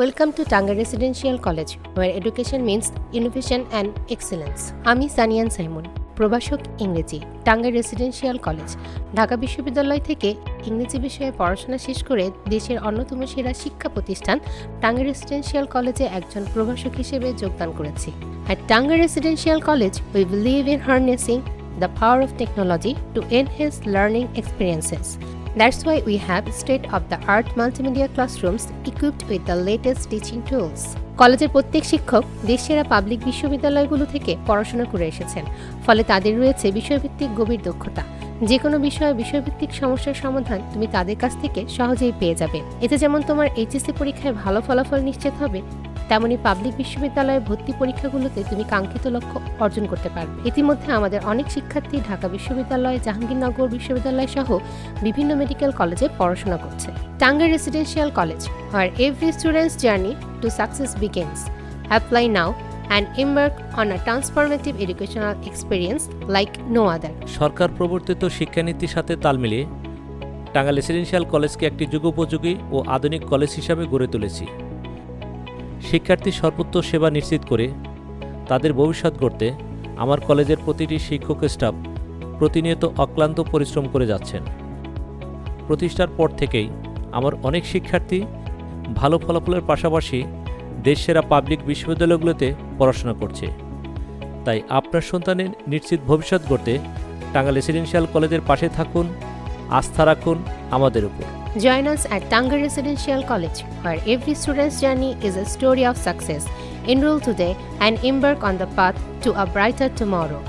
Welcome to Tanga residential college where education means innovation and excellence আমি সানিয়ান Simon, প্রভাষক ইংরেজি টাঙ্গা residential college Dhaka বিশ্ববিদ্যালয় থেকে ইংরেজি বিষয়ে পড়াশোনা শেষ করে দেশের অন্যতম সেরা শিক্ষা প্রতিষ্ঠান টাঙ্গা রেসিডেন্সিয়াল কলেজে একজন প্রভাষক হিসেবে যোগদান করেছি। At Tanga residential college we believe in harnessing the power of technology to enhance learning experiences That's why we have state-of-the-art multimedia classrooms equipped with the latest teaching tools. কলেজের প্রত্যেক শিক্ষক দেশসেরা পাবলিক বিশ্ববিদ্যালয়গুলো থেকে পড়াশোনা করে এসেছেন। ফলে তাদের রয়েছে বিষয়ভিত্তিক গভীর দক্ষতা। যে কোনো বিষয়ে বিষয়ভিত্তিক সমস্যার সমাধান তুমি তাদের কাছ থেকে সহজেই পেয়ে যাবে। এতে যেমন তোমার এইচএসসি পরীক্ষায় ভালো ফলাফল নিশ্চিত হবে তেমনি পাবলিক বিশ্ববিদ্যালয়ে ভর্তি পরীক্ষাগুলোতে তুমি কাঙ্ক্ষিত লক্ষ্য অর্জন করতে পারবে ইতিমধ্যে আমাদের অনেক শিক্ষার্থী ঢাকা বিশ্ববিদ্যালয়, জাহাঙ্গীরনগর বিশ্ববিদ্যালয় সহ বিভিন্ন মেডিকেল কলেজে পড়াশোনা করছে Tanga residential college where every students journey to success begins. Apply now and embark on a transformative educational experience like no other. সরকার প্রবর্তিত শিক্ষানীতির সাথে তাল মিলিয়ে টাঙ্গাইল রেসিডেন্সিয়াল কলেজকে একটি যুগোপযোগী ও আধুনিক কলেজ হিসাবে গড়ে তুলেছি শিক্ষার্থীর সর্বোচ্চ সেবা নিশ্চিত করে তাদের ভবিষ্যৎ গড়তে আমার কলেজের প্রতিটি শিক্ষক স্টাফ প্রতিনিয়ত অক্লান্ত পরিশ্রম করে যাচ্ছেন। প্রতিষ্ঠার পর থেকেই আমার অনেক শিক্ষার্থী ভালো ফলাফলের পাশাপাশি দেশসেরা পাবলিক বিশ্ববিদ্যালয়গুলোতে পড়াশোনা করছে। তাই আপনার সন্তানের নিশ্চিত ভবিষ্যৎ গড়তে টাঙ্গাইল রেসিডেন্সিয়াল কলেজের পাশে থাকুন। আস্থা রাখুন আমাদের উপর Join us at Tanga Residential College, where every student's journey is a story of success. Enroll today and embark on the path to a brighter tomorrow.